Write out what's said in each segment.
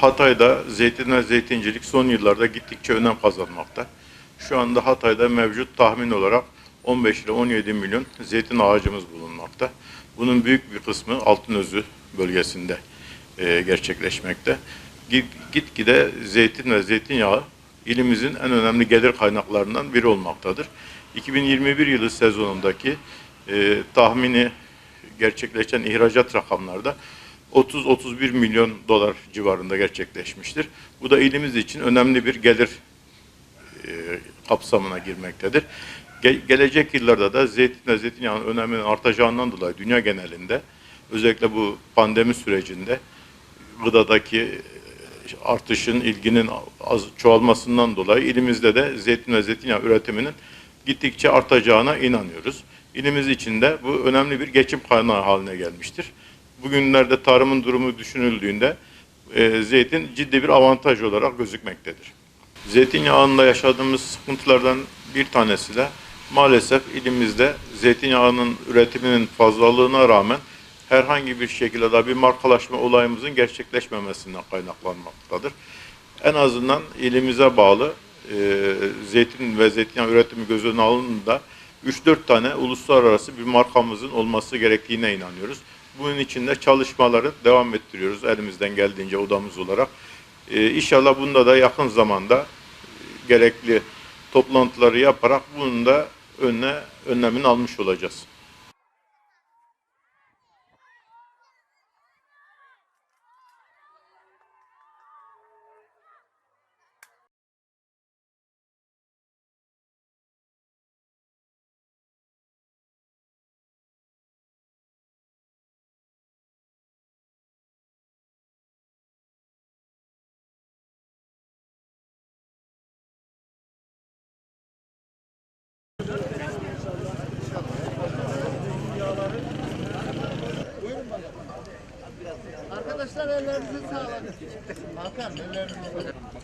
Hatay'da zeytin ve zeytincilik son yıllarda gittikçe önem kazanmakta. Şu anda Hatay'da mevcut tahmin olarak 15 ile 17 milyon zeytin ağacımız bulunmakta. Bunun büyük bir kısmı Altınözü bölgesinde e, gerçekleşmekte. Git- Gitgide zeytin ve zeytinyağı ilimizin en önemli gelir kaynaklarından biri olmaktadır. 2021 yılı sezonundaki e, tahmini gerçekleşen ihracat rakamlarda 30-31 milyon dolar civarında gerçekleşmiştir. Bu da ilimiz için önemli bir gelir e, kapsamına girmektedir. Ge- gelecek yıllarda da zeytin ve zeytinyağının öneminin artacağından dolayı dünya genelinde özellikle bu pandemi sürecinde gıdadaki e, artışın, ilginin az çoğalmasından dolayı ilimizde de zeytin ve zeytinyağı üretiminin gittikçe artacağına inanıyoruz. İlimiz için de bu önemli bir geçim kaynağı haline gelmiştir. Bugünlerde tarımın durumu düşünüldüğünde e, zeytin ciddi bir avantaj olarak gözükmektedir. Zeytinyağında yaşadığımız sıkıntılardan bir tanesi de maalesef ilimizde zeytinyağının üretiminin fazlalığına rağmen herhangi bir şekilde de bir markalaşma olayımızın gerçekleşmemesinden kaynaklanmaktadır. En azından ilimize bağlı e, zeytin ve zeytinyağı üretimi göz önüne alındığında 3-4 tane uluslararası bir markamızın olması gerektiğine inanıyoruz. Bunun için de çalışmaları devam ettiriyoruz elimizden geldiğince odamız olarak. E, inşallah bunda da yakın zamanda e, gerekli toplantıları yaparak bunun da önüne önlemini almış olacağız.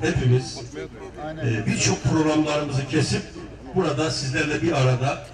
Hepimiz e, birçok programlarımızı kesip burada sizlerle bir arada